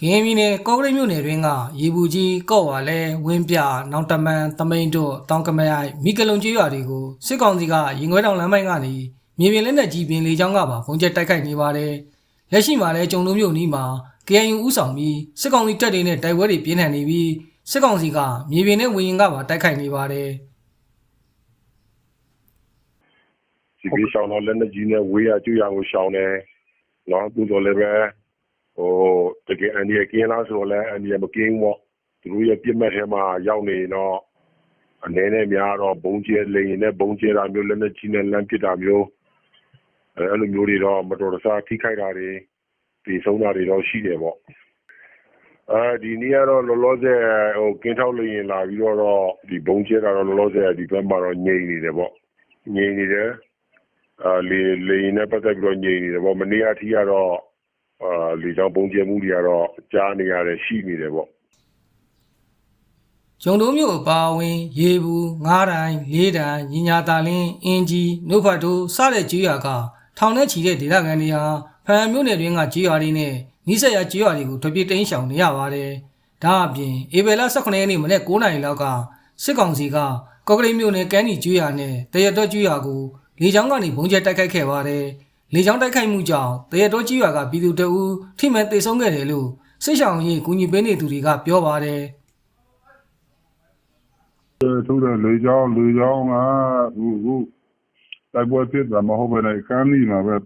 ကင်းပြည်နယ်ကော့ကရိတ်မြို့နယ်တွင်ကရေဘူးကြီးကော့ဝါလဲဝင်းပြနောင်တမန်တမိန်တို့တောင်ကမရိုက်မိကလုံကျွေးရွာတွေကိုစစ်ကောင်စီကရင်ခွဲတောင်လမ်းပိုင်းကနေမြေပြင်လက်နက်ကြီးပင်လေကြောင်းကပါပုံကျက်တိုက်ခိုက်နေပါတယ်လက်ရှိမှာလည်းကြုံလုံးမြို့နီးမှာ KNU ဥဆောင်ပြီးစစ်ကောင်စီတပ်တွေနဲ့တိုက်ပွဲတွေပြင်းထန်နေပြီးစစ်ကောင်စီကမြေပြင်နဲ့ဝေရင်ကပါတိုက်ခိုက်နေပါတယ်ဒီပြီးရှောင်းတော့လက်နက်ကြီးနဲ့ဝေးရကျွရကိုရှောင်းတယ်နော်သူတို့လည်းပဲဟိုတ ကယ်အန်ဒီကင်းလားဆိုတော့လည်းအန်ဒီမကင်းဘူးပေါ့သူတို့ရဲ့ပြစ်မှတ်ထဲမှာရောက်နေတော့အနေနဲ့များတော့ဘုံကျဲလိန်နဲ့ဘုံကျဲတာမျိုးလက်နက်ကြီးနဲ့လမ်းပစ်တာမျိုးအဲအဲ့လိုမျိုးတွေတော့မတော်တဆထိခိုက်တာတွေဒီဆုံးတာတွေတော့ရှိတယ်ပေါ့အဲဒီနေ့ကတော့လောလောဆယ်ဟိုကင်းထောက်လိန်လာပြီးတော့ဒီဘုံကျဲတာတော့လောလောဆယ်ဒီဘက်မှာတော့ငြိမ်နေတယ်ပေါ့ငြိမ်နေတယ်အာလေလေနဲ့ပတ်သက်ပြီးတော့ညင်နေတယ်ပေါ့မနေ့အထိကတော့ အာလေကြောင့်ပုံကျဲမှုတွေကတော့ကြားနေရတယ်ရှိနေတယ်ပေါ့ဂျုံတုံးမြို့အပါအဝင် ရေဘူးငားတိုင်းလေးတန်းညီညာတာလင်းအင်ကြီးနှုတ်ဖတ်တို့စတဲ့ကြေးရွာကထောင်ထဲချီတဲ့ဒေသခံတွေဟာဖန်မြို့နယ်တွင်းကကြေးရွာတွေနဲ့နီးစပ်ရာကြေးရွာတွေကိုထွက်ပြေးတိမ်းရှောင်နေရပါတယ်။ဒါအပြင်ဧပြီလ18ရက်နေ့မနေ့9:00နာရီလောက်ကစစ်ကောင်စီကကော့ကရိတ်မြို့နယ်ကမ်းနီကြေးရွာနဲ့တရတော်ကြေးရွာကိုလေကြောင်းကနေဘုံကျဲတိုက်ခိုက်ခဲ့ပါတယ်။ လေကြောင်းတိုက်ခိုက်မှုကြောင့်တရတော်ကြေးရွာကပြည်သူတအူးထိမှန်တေဆုံးခဲ့တယ်လို့စစ်ရှောင်ရေးကူညီပေးနေသူတွေကပြောပါတယ်။ထိုးတယ်လေကြောင်းလေကြောင်းကဟိုဟိုတိုက်ပွဲဖြစ်တာမဟုတ်ဘဲနဲ့ကမ်းလီမှာပဲ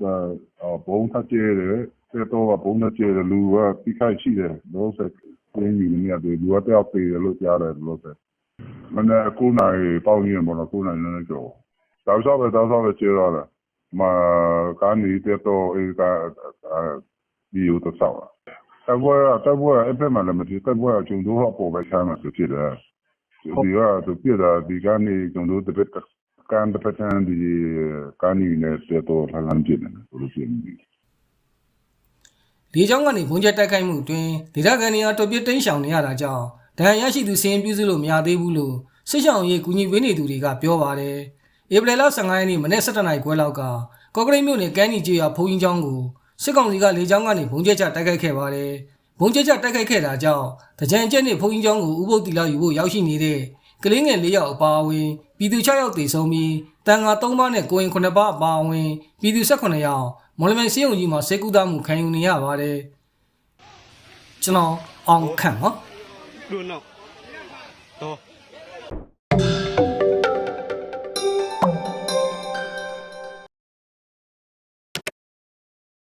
ဘုံထကျဲတယ်တဲ့တော့ဘုံထကျဲတယ်လူကပြိခိုက်ရှိတယ်လို့ဆိုပြင်းကြီးနေရတယ်လူကတယောက်ပြေတယ်လို့ကြားတယ်လို့ဆိုမနေ့ကိုနိုင်ပေါင်းရင်ဘောနော်ကိုနိုင်လည်းကြောတောက်ဆောက်ပဲတောက်ဆောက်ပဲကျေတော့တယ် မကမ်းလီတဲ့တော့အေးကဒီယူတော့ဆောက်တပွဲတပွဲအဖက်မှာလည်းမဖြစ်တပွဲအကျုံတို့ဟောပေါ်ပဲချမ်းမှာဖြစ်တယ်ဒီကသူပြတာဒီကနေကျွန်တော်တို့တပတ်ကန်တပတ်တန်ဒီကန်နေနဲ့တော့လာလမ်းပြနေတယ်လို့ပြောနေတယ်လေကြောင်းကနေဘုံကျက်တိုက်ခိုက်မှုအတွင်းဒေသခံတွေအားတော်ပြစ်တိမ်းရှောင်နေရတာကြောင့်ဒဏ်ရာရရှိသူစည်ရင်ပြုစုလို့မရသေးဘူးလို့စစ်ဆောင်ရေးကူညီပေးနေသူတွေကပြောပါတယ်။ ဧပြီလ15ရက်နေ့မနေ့17နာရီခွဲလောက်ကကော့ကရိတ်မြို့နယ်ကမ်းနီကျေးရွာဘုံကြီးကျောင်းကိုစစ်ကောင်စီကလေကြောင်းကနေဘုံကျက်ချတိုက်ခိုက်ခဲ့ပါတယ်။ဘုံကျက်ချတိုက်ခိုက်ခဲ့တာကြောင့်တကြံကျက်နဲ့ဘုံကြီးကျောင်းကိုဥပုပ်တီလာယူဖို့ရောက်ရှိနေတဲ့ကလေးငယ်၄ယောက်အပါအဝင်ပြည်သူ6ယောက်တေဆုံးပြီးတန်ငါ3ပါးနဲ့ကိုရင်9ပါးအပါအဝင်ပြည်သူ18ယောက်မော်လမြိုင်စေယုံကြီးမှာစေကူတာမှုခံယူနေရပါတယ်ကျွန်တော်အောင်ခန့်ပါ luôn nào to